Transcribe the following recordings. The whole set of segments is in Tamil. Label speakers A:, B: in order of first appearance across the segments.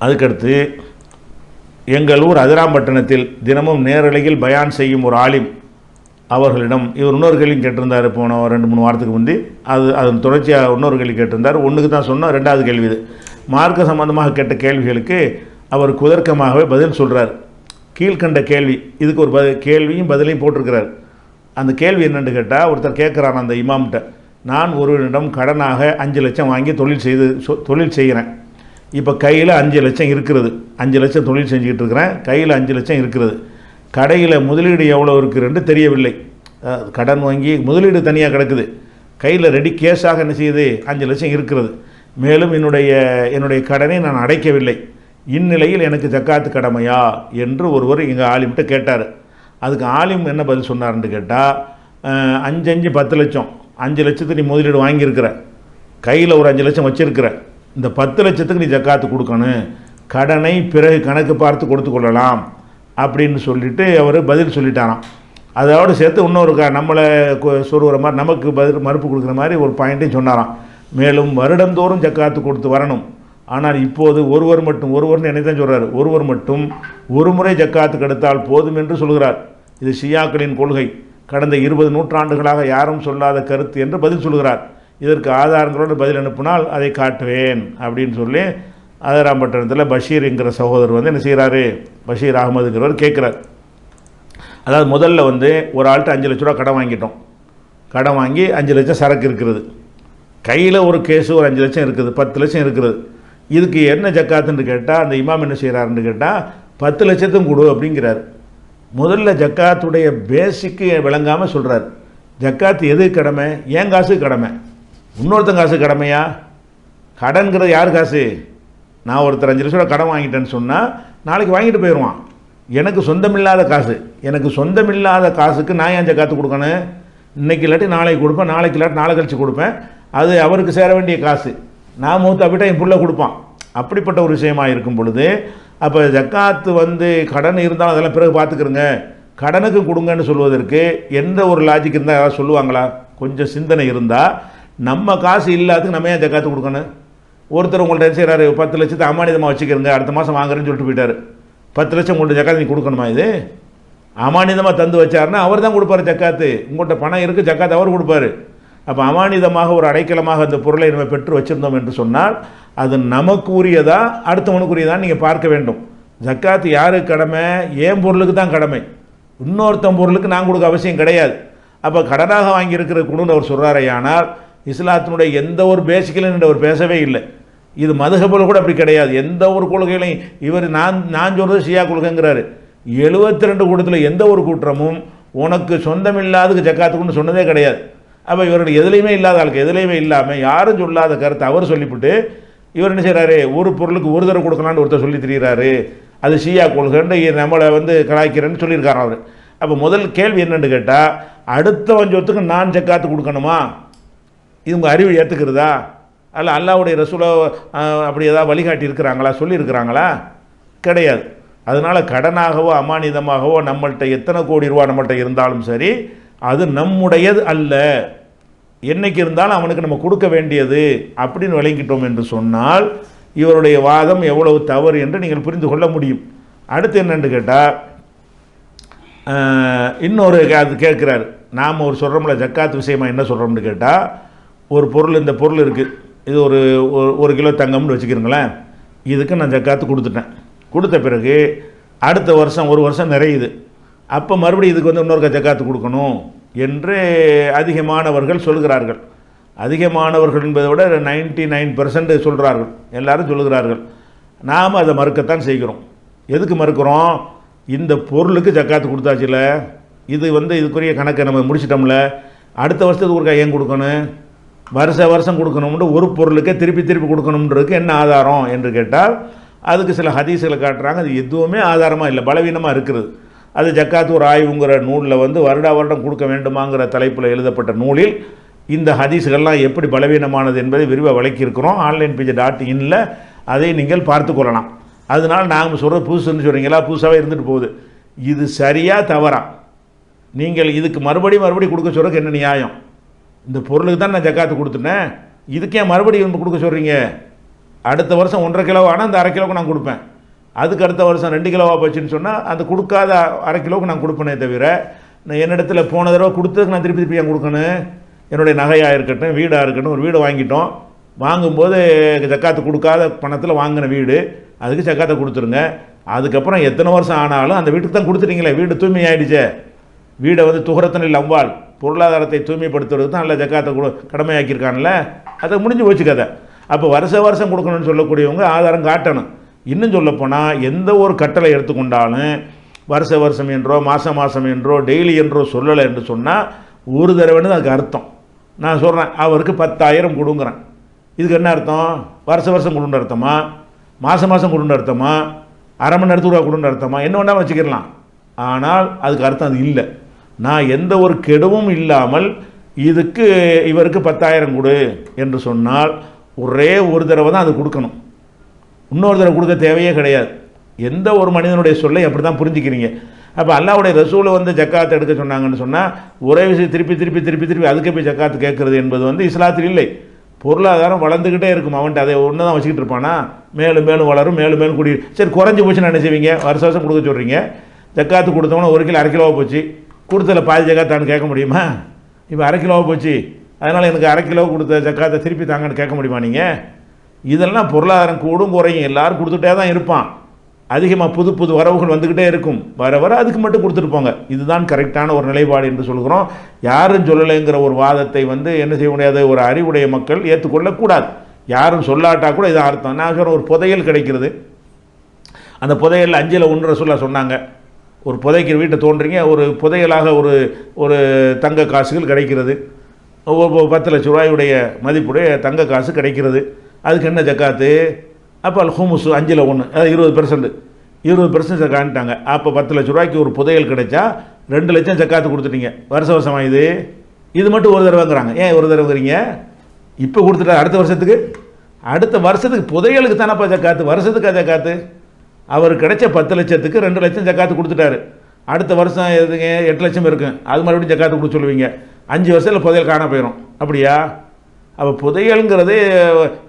A: அதுக்கடுத்து எங்கள் ஊர் அதிராம்பட்டினத்தில் தினமும் நேரலையில் பயான் செய்யும் ஒரு ஆலிம் அவர்களிடம் இவர் இன்னொரு கேள்வி கேட்டிருந்தார் போன ரெண்டு மூணு வாரத்துக்கு முந்தி. அது அதன் தொடர்ச்சியாக இன்னொரு கேள்வி கேட்டிருந்தார். ஒன்றுக்கு தான் சொன்னோம் ரெண்டாவது கேள்வி இது. மார்க்க சம்பந்தமாக கேட்ட கேள்விகளுக்கு அவர் குதர்க்கமாகவே பதில் சொல்கிறார் கீழ்கண்ட கேள்வி இதுக்கு ஒரு ப கேள்வியும் பதிலையும் போட்டிருக்கிறார். அந்த கேள்வி என்னென்னு கேட்டால் ஒருத்தர் கேட்குறான் அந்த இமாம்கிட்ட நான் ஒருவரிடம் கடனாக அஞ்சு லட்சம் வாங்கி தொழில் செய்து சொ- தொழில் செய்கிறேன். இப்போ கையில் அஞ்சு லட்சம் இருக்கிறது அஞ்சு லட்சம் தொழில் செஞ்சுக்கிட்டு இருக்கிறேன். கையில் அஞ்சு லட்சம் இருக்கிறது கடையில் முதலீடு எவ்வளோ இருக்குதுன்னு தெரியவில்லை. கடன் வாங்கி முதலீடு தனியாக கிடக்குது. கையில் ரெடி கேஷாக என்ன செய்யுது? அஞ்சு லட்சம் இருக்கிறது. மேலும் என்னுடைய என்னுடைய கடனை நான் அடைக்கவில்லை. இந்நிலையில் எனக்கு ஜக்காத்து கடமையா? என்று ஒருவர் எங்கள் ஆலிம்கிட்ட கேட்டார். அதுக்கு ஆலிம் என்ன பதில் சொன்னார்ன்னு கேட்டால் அஞ்சு அஞ்சு பத்து லட்சம். அஞ்சு லட்சத்து நீ முதலீடு வாங்கியிருக்கிற. கையில் ஒரு அஞ்சு லட்சம் வச்சிருக்கிற. இந்த பத்து லட்சத்துக்கு நீ ஜக்காத்து கொடுக்கணும். கடனை பிறகு கணக்கு பார்த்து கொடுத்து கொள்ளலாம் அப்படின்னு சொல்லிட்டு அவர் பதில் சொல்லிட்டாராம். அதோடு சேர்த்து இன்னொரு க நம்மளை கு- மாதிரி நமக்கு பதில் மறுப்பு கொடுக்குற மாதிரி ஒரு பாயிண்ட்டையும் சொன்னாராம். மேலும் வருடந்தோறும் ஜக்காத்து கொடுத்து வரணும். ஆனால் இப்போது ஒருவர் மட்டும் ஒருவர்னு என்னை தான் சொல்கிறார் ஒருவர் மட்டும் ஒரு முறை ஜக்காத்து கெடுத்தால் போதும் என்று சொல்கிறார். இது ஷியாக்களின் கொள்கை. கடந்த இருபது நூற்றாண்டுகளாக யாரும் சொல்லாத கருத்து என்று பதில் சொல்கிறார். இதற்கு ஆதாரங்களோடு பதில் அனுப்பினால் அதை காட்டுவேன் அப்படின்னு சொல்லி ஆதராம்பட்டினத்தில் பஷீர் என்கிற சகோதரர் வந்து என்ன செய்கிறாரு பஷீர் அகமதுங்கிறவர் கேட்குறார். அதாவது முதல்ல வந்து ஒரு ஆள்கிட்ட அஞ்சு லட்ச ரூபா கடன் வாங்கிட்டோம். கடன் வாங்கி அஞ்சு லட்சம் சரக்கு இருக்கிறது கையில் ஒரு கேஸு ஒரு அஞ்சு லட்சம் இருக்குது. பத்து லட்சம் இருக்குது. இதுக்கு என்ன ஜக்காத்துன்னு கேட்டால் அந்த இமாம் என்ன செய்கிறாருன்னு கேட்டால் பத்து லட்சத்தும் கொடு அப்படிங்கிறார். முதல்ல ஜக்காத்துடைய பேசிக்கு விளங்காமல் சொல்கிறார் ஜக்காத்து எது கடமை? ஏன் காசு கடமை? இன்னொருத்தன் காசு கடமையா? கடன்கிறது யார் காசு? நான் ஒருத்தர் அஞ்சு லட்சம் கடன் வாங்கிட்டேன்னு சொன்னால் நாளைக்கு வாங்கிட்டு போயிடுவான் எனக்கு சொந்தமில்லாத காசு. எனக்கு சொந்தமில்லாத காசுக்கு நான் ஏன் ஜக்காத்து கொடுக்கணும்? இன்னைக்கு இல்லாட்டி நாளைக்கு கொடுப்பேன் நாளைக்கு இல்லாட்டி நாளை கழிச்சு கொடுப்பேன். அது அவருக்கு சேர வேண்டிய காசு. நான் மூத்த அப்படிட்டா என் பிள்ளை கொடுப்பான். அப்படிப்பட்ட ஒரு விஷயமாக இருக்கும் பொழுது அப்போ ஜக்காத்து வந்து கடன் இருந்தாலும் அதெல்லாம் பிறகு பார்த்துக்கிறோங்க. கடனுக்கு கொடுங்கன்னு சொல்வதற்கு எந்த ஒரு லாஜிக் இருந்தால் யாராவது சொல்லுவாங்களா? கொஞ்சம் சிந்தனை இருந்தால் நம்ம காசு இல்லாததுக்கு நம்ம ஏன் ஜக்காத்து கொடுக்கணும்? ஒருத்தர் உங்கள்ட்ட செய்கிறாரு பத்து லட்சத்தை அமானிதமாக வச்சுக்கிறங்க அடுத்த மாதம் வாங்குறேன்னு சொல்லிட்டு போயிட்டார். பத்து லட்சம் உங்கள்கிட்ட ஜக்காத்து நீ கொடுக்கணுமா இது? அமானிதமாக தந்து வச்சாருன்னா அவர் தான் கொடுப்பாரு ஜக்காத்து. உங்கள்கிட்ட பணம் இருக்குது ஜக்காத்து அவர் கொடுப்பாரு. அப்போ அமானிதமாக ஒரு அடைக்கலமாக அந்த பொருளை நம்ம பெற்று வச்சுருந்தோம் என்று சொன்னால் அது நமக்கு உரியதா அடுத்தவனுக்கு நீங்கள் பார்க்க வேண்டும். ஜக்காத்து யாருக்கு கடமை? ஏன் பொருளுக்கு தான் கடமை. இன்னொருத்தன் பொருளுக்கு நான் கொடுக்க அவசியம் கிடையாது. அப்போ கடனாக வாங்கியிருக்கிற குழுன்னு அவர் சொல்கிறாரையானால் இஸ்லாத்தினுடைய எந்த ஒரு பேசிக்கலும் அவர் பேசவே இல்லை. இது மதுகபில் கூட அப்படி கிடையாது. எந்த ஒரு கொள்கையிலையும் இவர் நான் நான் சொல்கிறது ஷியா கொள்கைங்கிறாரு. எழுபத்தி ரெண்டு கூட்டத்தில் எந்த ஒரு கூட்டமும் உனக்கு சொந்தமில்லாததுக்கு ஜக்காத்துக்குன்னு சொன்னதே கிடையாது. அப்போ இவர்கள் எதுலேயுமே இல்லாத ஆளுக்கு எதுலேயுமே இல்லாமல் யாரும் சொல்லாத கருத்தை அவர் சொல்லிவிட்டு இவர் என்ன செய்கிறாரு ஒரு பொருளுக்கு ஒரு தடவை கொடுக்கலான்னு ஒருத்தர் சொல்லி திரியிறாரு. அது ஷியா கொள்கைன்னு நம்மளை வந்து கலாய்க்கிறேன்னு சொல்லியிருக்காரு அவர். அப்போ முதல் கேள்வி என்னென்னு கேட்டால் அடுத்தவன் சொத்துக்கு நான் ஜக்காத்து கொடுக்கணுமா? இது உங்கள் அறிவு ஏற்றுக்கிறதா அல்ல அல்லாவுடைய ரசூலோ அப்படி ஏதாவது வழிகாட்டி இருக்கிறாங்களா சொல்லியிருக்கிறாங்களா? கிடையாது. அதனால் கடனாகவோ அமானிதமாகவோ நம்மள்கிட்ட எத்தனை கோடி ரூபா நம்மள்ட்ட இருந்தாலும் சரி அது நம்முடையது அல்ல. என்னைக்கு இருந்தாலும் அவனுக்கு நம்ம கொடுக்க வேண்டியது அப்படின்னு விளங்கிட்டோம் என்று சொன்னால் இவருடைய வாதம் எவ்வளவு தவறு என்று நீங்கள் புரிந்து கொள்ள முடியும். அடுத்து என்னென்னு கேட்டால் இன்னொரு கே- அது கேட்குறாரு. நாம் ஒரு சொல்கிறோம்ல ஜக்காத் விஷயமா என்ன சொல்கிறோம்னு கேட்டால் ஒரு பொருள் இந்த பொருள் இருக்குது இது ஒரு ஒரு- ஒரு கிலோ தங்கம்னு வச்சுக்கிறீங்களேன். இதுக்கு நான் ஜக்காத்து கொடுத்துட்டேன். கொடுத்த பிறகு அடுத்த வருஷம் ஒரு வருஷம் நிறையுது. அப்போ மறுபடியும் இதுக்கு வந்து இன்னொரு ஜக்காத்து கொடுக்கணும் என்று அதிகமானவர்கள் சொல்கிறார்கள். அதிகமானவர்கள் என்பதை விட நைன்டி நைன் பர்சன்ட் சொல்கிறார்கள் எல்லாரும் சொல்லுகிறார்கள். நாம் அதை மறுக்கத்தான் செய்கிறோம். எதுக்கு மறுக்கிறோம்? இந்த பொருளுக்கு ஜக்காத்து கொடுத்தாச்சுல. இது வந்து இதுக்குரிய கணக்கை நம்ம முடிச்சிட்டோம்ல. அடுத்த வருஷத்துக்கு ஒருக்கா ஏன் கொடுக்கணும்? வருஷ வருஷம் கொடுக்கணும்னு ஒரு பொருளுக்கே திருப்பி திருப்பி கொடுக்கணுன்றதுக்கு என்ன ஆதாரம் என்று கேட்டால் அதுக்கு சில ஹதீஸுகளை காட்டுறாங்க. அது எதுவுமே ஆதாரமாக இல்லை பலவீனமாக இருக்கிறது அது ஜக்காத்து ஒரு ஆய்வுங்கிற நூலில் வந்து வருடா வருடம் கொடுக்க வேண்டுமாங்கிற தலைப்பில் எழுதப்பட்ட நூலில் இந்த ஹதீஸுகள்லாம் எப்படி பலவீனமானது என்பதை விரிவாக விளக்கியிருக்கிறோம். ஆன்லைன் பேஜ் டாட் இன்ல அதை நீங்கள் பார்த்து கொள்ளலாம். அதனால் நாங்கள் சொல்கிறது புதுசுன்னு சொல்கிறீங்களா புதுசாகவே இருந்துட்டு போகுது. இது சரியாக தவறா? நீங்கள் இதுக்கு மறுபடியும் மறுபடியும் கொடுக்க சொல்கிறதுக்கு என்ன நியாயம்? இந்த பொருளுக்கு தான் நான் ஜக்காத்து கொடுத்துட்டேன். இதுக்கே மறுபடியும் வந்து கொடுக்க சொல்கிறீங்க அடுத்த வருஷம் ஒன்றரை கிலோ ஆனால் அந்த அரை கிலோவுக்கு நான் கொடுப்பேன். அதுக்கு அடுத்த வருஷம் ரெண்டு கிலோவாக போச்சுன்னு சொன்னால் அந்த கொடுக்காத அரை கிலோவுக்கு நான் கொடுப்பேனே தவிர நான் என்னிடத்துல போன தடவை கொடுத்ததுக்கு நான் திருப்பி திருப்பி ஏன் கொடுக்கணும்? என்னுடைய நகையாக இருக்கட்டும் வீடாக இருக்கட்டும் ஒரு வீடு வாங்கிட்டோம். வாங்கும்போது ஜக்காத்து கொடுக்காத பணத்தில் வாங்கின வீடு. அதுக்கு ஜக்காத்தை கொடுத்துருங்க. அதுக்கப்புறம் எத்தனை வருஷம் ஆனாலும் அந்த வீட்டுக்கு தான் கொடுத்துட்டீங்களே வீடு தூய்மை ஆகிடுச்சே வீடை வந்து துகரத்தனில் அவ்வாள் பொருளாதாரத்தை தூய்மைப்படுத்துறது தான் நல்ல ஜக்காத்தை கொடு கடமையாக்கியிருக்கான்ல? அதை முடிஞ்சு போச்சு கதை. அப்போ வருஷ வருஷம் கொடுக்கணும்னு சொல்லக்கூடியவங்க ஆதாரம் காட்டணும். இன்னும் சொல்லப்போனால் எந்த ஒரு கட்டளை எடுத்துக்கொண்டாலும் வருஷ வருஷம் என்றோ மாதம் மாதம் என்றோ டெய்லி என்றோ சொல்லலை என்று சொன்னால் ஒரு தடவைன்னு அதுக்கு அர்த்தம். நான் சொல்கிறேன் அவருக்கு பத்தாயிரம் கொடுங்குறேன். இதுக்கு என்ன அர்த்தம்? வருஷ வருஷம் கொடுன்ற அர்த்தமா? மாதம் மாதம் கொடுன்ற அர்த்தமா? அரை மணி நேரத்துக்கு ரூபா கொடுன்ற அர்த்தமா? என்ன வேணால் வச்சுக்கிடலாம். ஆனால் அதுக்கு அர்த்தம் அது இல்லை. நான் எந்த ஒரு கெடுவும் இல்லாமல் இதுக்கு இவருக்கு பத்தாயிரம் கொடு என்று சொன்னால் ஒரே ஒரு தடவை தான் அது கொடுக்கணும். இன்னொரு தடவை கொடுக்க தேவையே கிடையாது. எந்த ஒரு மனிதனுடைய சொல்லை அப்படி தான் புரிஞ்சுக்கிறீங்க. அப்போ அல்லாவுடைய ரசூலை வந்து ஜக்காத்து எடுக்க சொன்னாங்கன்னு சொன்னால் ஒரே விஷயம் திருப்பி திருப்பி திருப்பி திருப்பி அதுக்கே போய் ஜக்காத்து கேட்குறது என்பது வந்து இஸ்லாத்தில் இல்லை. பொருளாதாரம் வளர்ந்துக்கிட்டே இருக்கும். அவன்கிட்ட அதை ஒன்று தான் வச்சுக்கிட்டு இருப்பானா? மேலும் மேலும் வளரும் மேலும் மேலும் கூடி சரி குறைஞ்சி போச்சுன்னு நினச்சிவிங்க வருஷ வருஷம் கொடுக்க சொல்கிறீங்க ஜக்காத்து கொடுத்தவொன்னே ஒரு கிலோ அரை கிலோவாக போச்சு. கொடுத்தல பாதி ஜக்காத்தான்னு கேட்க முடியுமா? இப்போ அரை கிலோவாக போச்சு. அதனால் எனக்கு அரை கிலோ கொடுத்த ஜக்காத்தை திருப்பி தாங்கன்னு கேட்க முடியுமா நீங்கள் இதெல்லாம் பொருளாதாரம் கூடும் குறையும். எல்லாரும் கொடுத்துட்டே தான் இருப்பான். அதிகமாக புது புது வரவுகள் வந்துக்கிட்டே இருக்கும். வர வர அதுக்கு மட்டும் கொடுத்துட்டு போங்க. இதுதான் கரெக்டான ஒரு நிலைப்பாடு என்று சொல்கிறோம். யாரும் சொல்லலைங்கிற ஒரு வாதத்தை வந்து என்ன செய்ய முடியாது? ஒரு அறிவுடைய மக்கள் ஏற்றுக்கொள்ளக்கூடாது. யாரும் சொல்லாட்டா கூட இதான் அர்த்தம். நான் சொல்கிறேன் ஒரு புதையல் கிடைக்கிறது. அந்த புதையலில் அஞ்சில் ஒன்று சொல்ல சொன்னாங்க. ஒரு புதைக்கிற வீட்டை தோன்றீங்க ஒரு புதையலாக ஒரு ஒரு தங்க காசுகள் கிடைக்கிறது. ஒவ்வொரு பத்து லட்ச ரூபாயுடைய மதிப்புடைய தங்க காசு கிடைக்கிறது. அதுக்கு என்ன ஜக்காத்து? அப்போ அது ஹூமுசு அஞ்சில் ஒன்று அது இருபது பெர்சன்ட் இருபது பெர்சன்ட் காணிட்டாங்க அப்போ பத்து லட்ச ரூபாய்க்கு ஒரு புதையல் கிடைச்சா ரெண்டு லட்சம் ஜக்காத்து கொடுத்துட்டீங்க. வருஷ வருஷமா இது? இது மட்டும் ஒரு தடவைங்கிறாங்க. ஏன் ஒரு தடவைங்கிறீங்க? இப்போ கொடுத்துட்டா அடுத்த வருஷத்துக்கு? அடுத்த வருஷத்துக்கு புதையலுக்கு தானேப்பா ஜக்காத்து? வருஷத்துக்கு ஜக்காத்து? அவர் கிடைச்ச பத்து லட்சத்துக்கு ரெண்டு லட்சம் ஜக்காத்து கொடுத்துட்டாரு. அடுத்த வருஷம் எதுங்க? எட்டு லட்சம் இருக்கும் அது மறுபடியும் ஜக்காத்து கொடுத்து சொல்லுவீங்க. அஞ்சு வருஷத்தில் புதையல் காண போயிடும் அப்படியா? அப்போ புதையல்ங்கிறது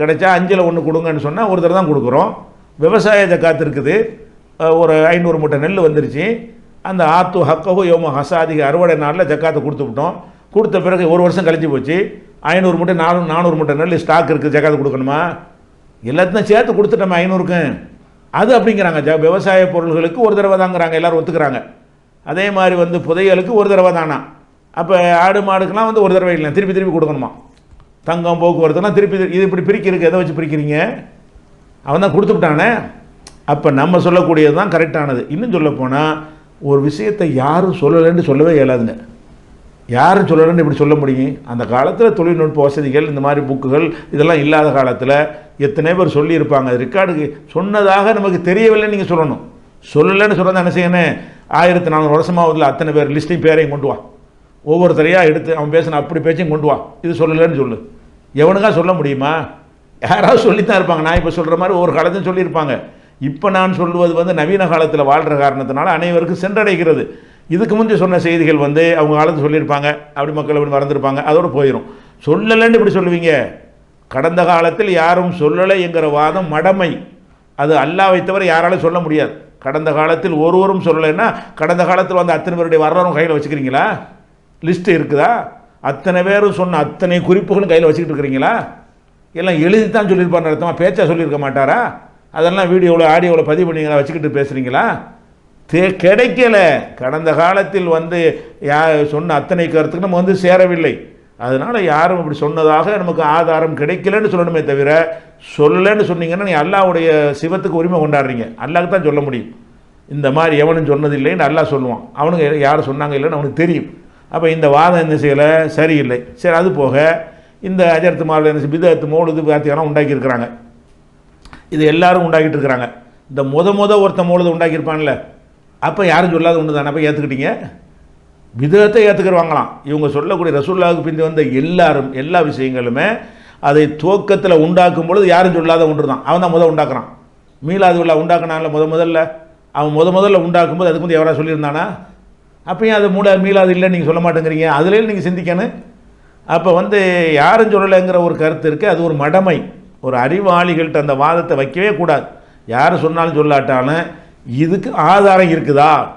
A: கிடைச்சா அஞ்சில் ஒன்று கொடுங்கன்னு சொன்னால் ஒரு தடவை தான் கொடுக்குறோம். விவசாய ஜக்காத்து இருக்குது. ஒரு ஐநூறு மூட்டை நெல் வந்துருச்சு. அந்த ஆத்து ஹக்கஹோ யோமோ ஹசாதிக அறுவடை நாளில் ஜக்காத்தை கொடுத்து விட்டோம். கொடுத்த பிறகு ஒரு வருஷம் கழிஞ்சு போச்சு. ஐநூறு மூட்டை நானூறு நானூறு மூட்டை நெல் ஸ்டாக் இருக்குது ஜக்காத்து கொடுக்கணுமா? எல்லாத்தையும் சேர்த்து கொடுத்துட்டோம் ஐநூறுக்கு. அது அப்படிங்கிறாங்க. ஜ விவசாய பொருள்களுக்கு ஒரு தடவை தாங்கிறாங்க. எல்லோரும் ஒத்துக்கிறாங்க. அதே மாதிரி வந்து புதையலுக்கு ஒரு தடவை தானா? அப்போ ஆடு மாடுக்கெலாம் வந்து ஒரு தடவை இல்லை திருப்பி திருப்பி கொடுக்கணுமா? தங்கம் போக்குவரத்துலாம் திருப்பி இது இப்படி பிரிக்கிறதுக்கு எதை வச்சு பிரிக்கிறீங்க? அவன் தான் கொடுத்துட்டானே அப்போ நம்ம சொல்லக்கூடியது தான் கரெக்டானது இன்னும் சொல்ல போனால் ஒரு விஷயத்தை யாரும் சொல்லலைன்னு சொல்லவே இயலாதுங்க. யாரும் சொல்லலைன்னு இப்படி சொல்ல முடியும்? அந்த காலத்தில் தொழில்நுட்ப வசதிகள் இந்த மாதிரி புக்குகள் இதெல்லாம் இல்லாத காலத்தில் எத்தனை பேர் சொல்லியிருப்பாங்க. அது ரெக்கார்டுக்கு சொன்னதாக நமக்கு தெரியவில்லைன்னு நீங்கள் சொல்லணும். சொல்லலைன்னு சொல்கிறத என்ன செய்யணும்? ஆயிரத்தி நானூறு வருஷமாவதில் அத்தனை பேர் லிஸ்ட்டையும் பேரையும் கொண்டு வா. ஒவ்வொருத்தரையாக எடுத்து அவன் பேசின அப்படி பேச்சையும் கொண்டு வா. இது சொல்லலைன்னு சொல்லு. எவனுக்கா சொல்ல முடியுமா? யாராவது சொல்லித்தான் இருப்பாங்க. நான் இப்போ சொல்கிற மாதிரி ஒவ்வொரு காலத்தையும் சொல்லியிருப்பாங்க. இப்போ நான் சொல்லுவது வந்து நவீன காலத்தில் வாழ்கிற காரணத்தினால அனைவருக்கும் சென்றடைகிறது. இதுக்கு முந்தைய சொன்ன செய்திகள் வந்து அவங்க காலத்தில் சொல்லியிருப்பாங்க. அப்படி மக்கள் அப்படி மறந்துருப்பாங்க. அதோடு போயிடும் சொல்லலைன்னு இப்படி சொல்லுவீங்க. கடந்த காலத்தில் யாரும் சொல்லலை என்கிற வாதம் மடமை. அது அல்லாவை தவிர யாராலும் சொல்ல முடியாது. கடந்த காலத்தில் ஒருவரும் சொல்லலைன்னா கடந்த காலத்தில் வந்து அத்தனை பேருடைய வரலாறும் கையில் வச்சுக்கிறீங்களா? லிஸ்ட்டு இருக்குதா? அத்தனை பேரும் சொன்ன அத்தனை குறிப்புகளும் கையில் வச்சுக்கிட்டு இருக்கிறீங்களா? எல்லாம் எழுதி தான் சொல்லியிருப்பார் அர்த்தமாக பேச்சா சொல்லியிருக்க மாட்டாரா? அதெல்லாம் வீடியோவில் ஆடியோவில் பதிவு பண்ணிங்களா? வச்சுக்கிட்டு பேசுகிறீங்களா தே கிடைக்கல. கடந்த காலத்தில் வந்து யா சொன்ன அத்தனை கருத்துக்கு நம்ம வந்து சேரவில்லை. அதனால் யாரும் இப்படி சொன்னதாக நமக்கு ஆதாரம் கிடைக்கலன்னு சொல்லணுமே தவிர சொல்லலைன்னு சொன்னீங்கன்னா நீ அல்லாவுடைய சிவத்துக்கு உரிமை கொண்டாடுறீங்க. அல்லாவுக்கு தான் சொல்ல முடியும். இந்த மாதிரி எவனும் சொன்னதில்லைன்னு அல்லா சொல்லுவான். அவனுங்க யார் சொன்னாங்க இல்லைன்னு அவனுக்கு தெரியும். அப்போ இந்த வாதம் என்ன செய்யலை? சரியில்லை. சரி அது போக இந்த அஜர்த்து மாவில் என்ன பிதத்து மோழுது பார்த்தீங்கன்னா உண்டாக்கியிருக்கிறாங்க. இது எல்லாரும் உண்டாக்கிட்டு இருக்கிறாங்க. இந்த முத முத ஒருத்த மோழுது உண்டாக்கியிருப்பான்ல. அப்போ யாரும் சொல்லாத ஒன்று தானே? அப்போ ஏற்றுக்கிட்டீங்க விதத்தை ஏற்றுக்கிறவாங்களாம் இவங்க சொல்லக்கூடிய ரசூல்லாவுக்கு பிந்தி வந்த எல்லாரும் எல்லா விஷயங்களுமே அதை துவக்கத்தில் உண்டாக்கும் பொழுது யாரும் சொல்லாத ஒன்று தான் அவன் தான் முதல் உண்டாக்குறான். மீளாது உள்ள உண்டாக்குனான்ல முத முதல்ல? அவன் முத முதல்ல உண்டாக்கும்போது அதுக்கு வந்து எவரா சொல்லியிருந்தானா? அப்பயும் அது மூட மீளாது இல்லைன்னு நீங்கள் சொல்ல மாட்டேங்கிறீங்க. அதுலேயும் நீங்கள் சிந்திக்கணும். அப்போ வந்து யாரும் சொல்லலைங்கிற ஒரு கருத்து இருக்குது அது ஒரு மடமை. ஒரு அறிவாளிகள்கிட்ட அந்த வாதத்தை வைக்கவே கூடாது. யார் சொன்னாலும் சொல்லாட்டாலும் இதுக்கு ஆதாரம் இருக்குதா?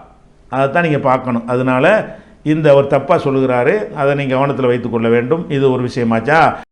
A: அதைத்தான் நீங்கள் பார்க்கணும். அதனால் இந்த ஒரு தப்பாக சொல்லுகிறாரு. அதை நீங்கள் கவனத்தில் வைத்துக்கொள்ள வேண்டும். இது ஒரு விஷயமாச்சா?